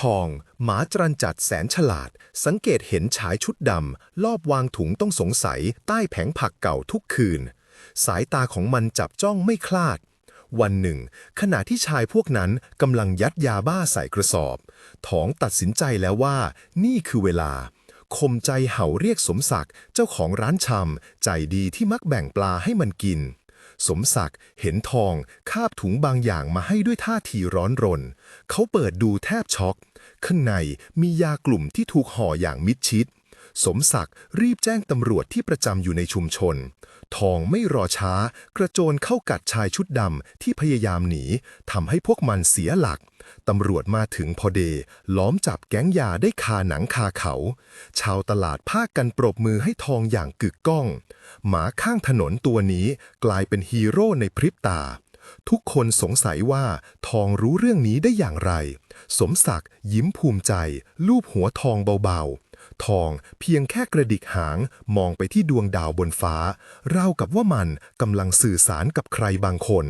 ทอง หมาจรันจัดแสนฉลาด สังเกตเห็นชายชุดดำลอบวางถุงต้องสงสัย ใต้แผงผักเก่าทุกคืน สายตาของมันจับจ้องไม่คลาด วันหนึ่ง ขณะที่ชายพวกนั้นกำลังยัดยาบ้าใส่กระสอบ ทองตัดสินใจแล้วว่า นี่คือเวลาคมใจเห่าเรียกสมศักดิ์เจ้าของร้านชำใจดีที่มักแบ่งปลาให้มันกิน สมศักดิ์เห็นทองคาบถุงบางอย่างมาให้ด้วยท่าทีร้อนรน เขาเปิดดูแทบช็อก ข้างในมียากลุ่มที่ถูกห่ออย่างมิดชิด สมศักดิ์รีบแจ้งตำรวจที่ประจำอยู่ในชุมชน ทองไม่รอช้า กระโจนเข้ากัดชายชุดดำที่พยายามหนีทำให้พวกมันเสียหลัก ตำรวจมาถึงพอเดล้อมจับแก๊งยาได้คาหนังคาเขา ชาวตลาดพากันปรบมือให้ทองอย่างกึกก้อง หมาข้างถนนตัวนี้กลายเป็นฮีโร่ในพริบตา ทุกคนสงสัยว่าทองรู้เรื่องนี้ได้อย่างไร สมศักดิ์ยิ้มภูมิใจ ลูบหัวทองเบาๆ ทองเพียงแค่กระดิกหางมองไปที่ดวงดาวบนฟ้า ราวกับว่ามันกำลังสื่อสารกับใครบางคน